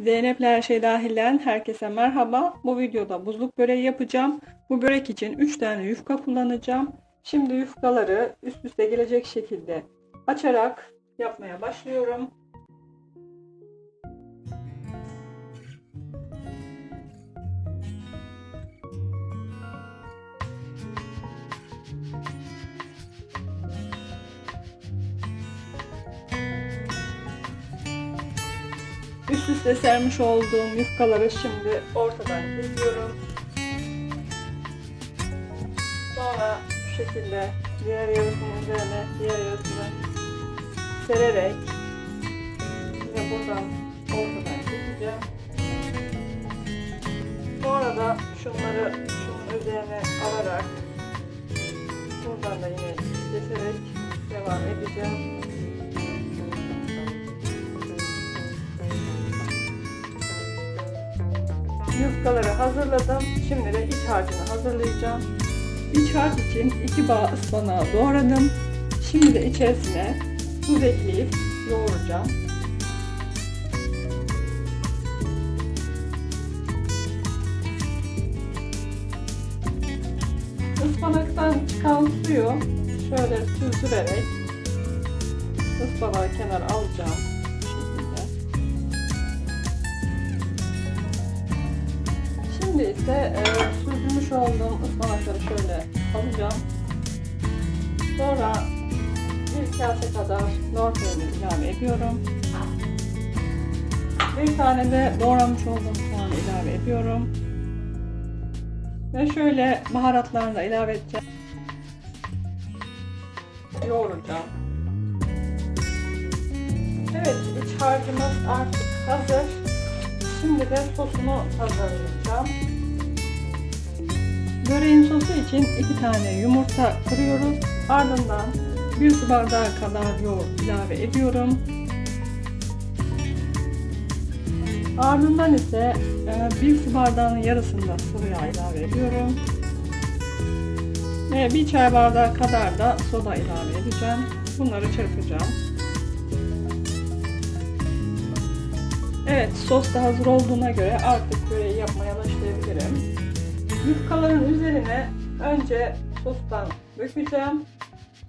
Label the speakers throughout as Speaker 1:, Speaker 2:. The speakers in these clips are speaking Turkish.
Speaker 1: Zeynep'le her şey dahilen herkese merhaba. Bu videoda buzluk böreği yapacağım. Bu börek için 3 tane yufka kullanacağım. Şimdi yufkaları üst üste gelecek şekilde açarak yapmaya başlıyorum. Üst sermiş olduğum yufkaları şimdi ortadan kesiyorum. Sonra şu şekilde diğer yarısının üzerine diğer yarısını sererek yine buradan ortadan keseceğim. Sonra da şunları şunun üzerine alarak buradan da yine keserek devam edeceğim. Yufkaları hazırladım. Şimdi de iç harcını hazırlayacağım. İç harç için 2 bağ ıspanağı doğradım. Şimdi de içerisine tuz ekleyip yoğuracağım. Ispanaktan çıkan suyu şöyle süzdürerek ıspanağı kenara alacağım. Şimdi ise e, süzdürmüş olduğum ıspanakları şöyle alacağım. Sonra bir kase kadar lor peyniri ilave ediyorum. Bir tane de doğramış olduğum soğan ilave ediyorum. Ve şöyle baharatlarını da ilave edeceğim. Yoğuracağım. Evet, iç harcımız artık hazır. Şimdi de sosunu hazırlayacağım. Böreğin sosu için iki tane yumurta kırıyoruz. Ardından bir su bardağı kadar yoğurt ilave ediyorum. Ardından ise e, bir su bardağının yarısında sıvı yağ ilave ediyorum. Ve bir çay bardağı kadar da soda ilave edeceğim. Bunları çırpacağım. Evet, sos da hazır olduğuna göre artık böreği yapmaya başlayabilirim. Yufkaların üzerine önce sostan dökeceğim.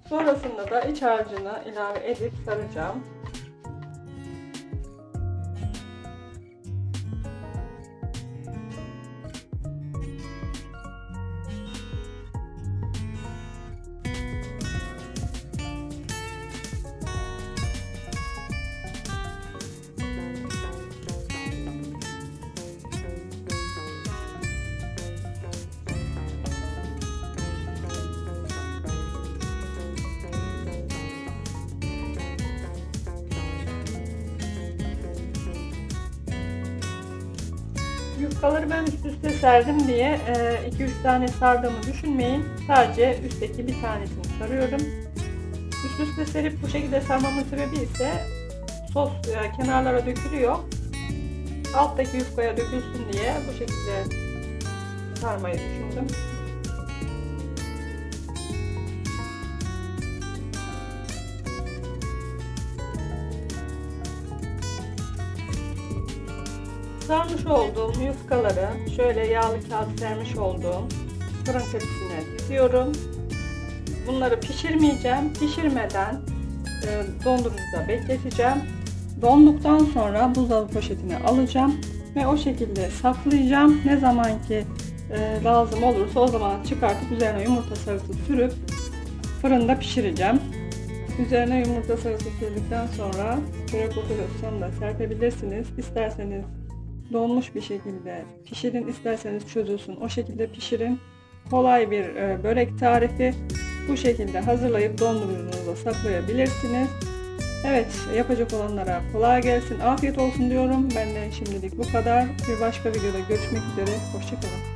Speaker 1: Sonrasında da iç harcını ilave edip saracağım. Yufkaları ben üst üste serdim diye 2-3 tane sardığımı düşünmeyin. Sadece üstteki bir tanesini sarıyorum. Üst üste serip bu şekilde sarmamın sebebi ise sos e, kenarlara dökülüyor. Alttaki yufkaya dökülsün diye bu şekilde sarmayı düşündüm. Sarmış olduğum yufkaları şöyle yağlı kağıt sermiş olduğum fırın tepsisine diziyorum. Bunları pişirmeyeceğim. Pişirmeden e, dondurucuda bekleteceğim. Donduktan sonra buzdolabı poşetine alacağım ve o şekilde saklayacağım. Ne zaman ki e, lazım olursa o zaman çıkartıp üzerine yumurta sarısı sürüp fırında pişireceğim. Üzerine yumurta sarısı sürdükten sonra börek oturursan da serpebilirsiniz. İsterseniz donmuş bir şekilde pişirin, isterseniz çözülsün. O şekilde pişirin. Kolay bir e, börek tarifi. Bu şekilde hazırlayıp dondurucunuza saklayabilirsiniz. Evet, yapacak olanlara kolay gelsin, afiyet olsun diyorum. Benden şimdilik bu kadar. Bir başka videoda görüşmek üzere. Hoşçakalın.